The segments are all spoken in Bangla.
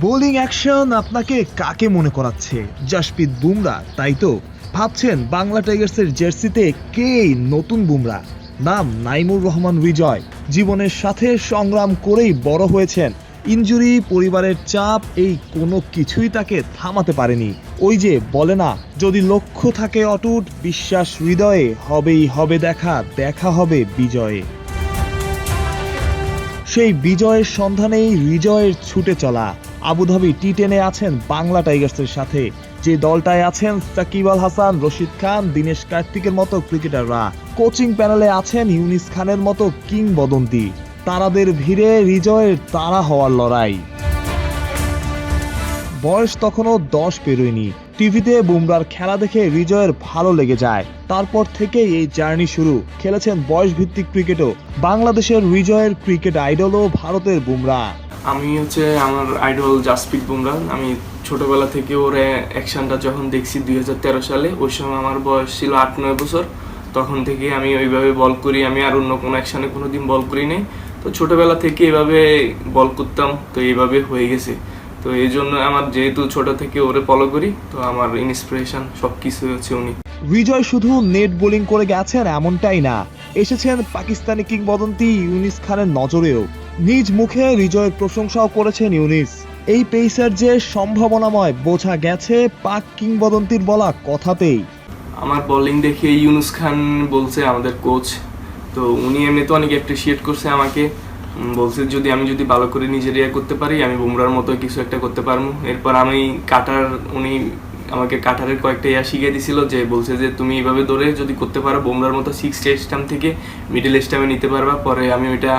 বোলিং অ্যাকশন আপনাকে কাকে মনে করাচ্ছে? জাসপ্রীত বুমরা, তাই তো? ভাবছেন বাংলা টাইগার্সের জার্সিতে কে নতুন বুমরা? নাম নাইমুর রহমান বিজয়। জীবনের সাথে সংগ্রাম করেই বড় হয়েছেন। ইনজুরি, পরিবারের চাপ, এই কোনো কিছুই তাকে থামাতে পারেনি। ওই যে বলে না, যদি লক্ষ্য থাকে অটুট, বিশ্বাস হৃদয়ে হবেই হবে দেখা দেখা হবে বিজয়ে। সেই বিজয়ের সন্ধানেই হৃজয়ের ছুটে চলা। আবুধাবি টি টেনে আছেন বাংলা টাইগার্সের সাথে। যে দলটায় আছেন সাকিব আল হাসান, রশিদ খান, দীনেশ কার্তিকের মতো ক্রিকেটাররা। কোচিং প্যানেলে আছেন ইউনিস খানের মতো কিংবদন্তি। তারাদের ভিড়ে হৃজয়ের তারা হওয়ার লড়াই। বয়স তখনও দশ পেরোয়নি। টিভিতে বুমরার খেলা দেখে হৃজয়ের ভালো লেগে যায়। তারপর থেকেই এই জার্নি শুরু। খেলেছেন বয়স ভিত্তিক ক্রিকেটও। বাংলাদেশের হৃজয়ের ক্রিকেট আইডলও ভারতের বুমরা। আমি হচ্ছে আমার আইডল জাসপ্রীত বুমরা আমি ছোটবেলা থেকে ওর অ্যাকশনটা যখন দেখছি দু হাজার তেরো সালে, ওই সময় আমার বয়স ছিল আট, নয় বছর। তখন থেকে আমি ওইভাবে বল করি, আমি আর অন্য কোনো অ্যাকশনে কোনো দিন বল করি নাই। তো ছোটোবেলা থেকে এভাবে বল করতাম, তো এইভাবে হয়ে গেছে। তো এই জন্য আমার যেহেতু ছোট থেকে ওরে ফলো করি, তো আমার ইন্সপিরেশন সব কিছু হচ্ছে উনি। বিজয় শুধু নেট বোলিং করে গেছেন এমনটাই না। এসেছেন পাকিস্তানি কিংবদন্তি ইউনিস খানের নজরেও। নিজ মুখে হৃজয়ের প্রশংসাও করেছেন ইউনিস। এই পেসার যে সম্ভাবনাময় বোঝা গেছে পাক কিংবদন্তির বলা কথাতেই। আমার বোলিং দেখে ইউনুস খান বলছে আমাদের কোচ তো উনি এমনিতে অনেক অ্যাপ্রিসিয়েট করছে আমাকে। বলছে যদি আমি যদি ভালো করে নিজের ইয়ে করতে পারি, আমি বুমরার মতো কিছু একটা করতে পারব। এরপর আমি কাটার, উনি আমাকে কাটারের কয়েকটা ইয়া শিখিয়ে দিছিল যে, বলছে যে তুমি এইভাবে দৌড়ে যদি করতে পারো, বুমরার মতো সিক্স স্টাম থেকে মিডল স্টামে নিতে পারবা। পরে আমি ওইটা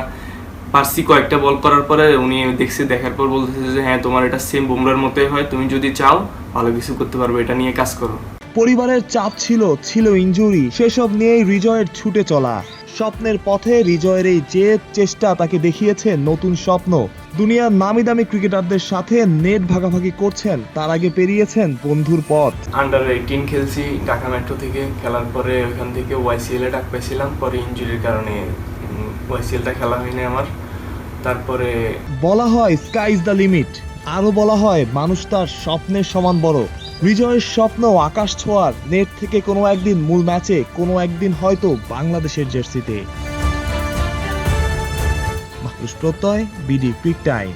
পারছি কয়েকটা বল করার পরে উনি দেখছে দেখার পর বলতেছে যে হ্যাঁ তোমার এটা সেম বুমরার মতোই হয়। তুমি যদি চাও ভালো কিছু করতে পারবে। এটা নিয়ে কাজ করো। পরিবারের চাপ ছিল ছিল ইনজুরি সেসব নিয়েই হৃজয়ের ছুটে চলা। স্বপ্নের পথে হৃজয়ের এই যে চেষ্টা তাকে দেখিয়েছে নতুন স্বপ্ন। দুনিয়ার নামি দামি ক্রিকেটারদের সাথে নেট ভাগাভাগি করছেন। তার আগে পেরিয়েছেন বন্ধুর পথ। আন্ডার এইটিন খেলছি ঢাকা মেট্রো থেকে। খেলার পরে ওইখান থেকে ওয়াইসিএল এ ডাক পেয়েছিলাম পরে ইনজুরির কারণে ওয়াইসিএলটা খেলা হয়নি আমার। তারপরে বলা হয় স্কাই ইজ দ্য লিমিট আরও বলা হয়, মানুষ তার স্বপ্নের সমান বড়। বিজয়ের স্বপ্ন আকাশ ছোঁয়ার নেট থেকে কোনো একদিন মূল ম্যাচে, কোনো একদিন হয়তো বাংলাদেশের জার্সিতে। মাহুস প্রত্যয়, বিডি, পিক টাইম।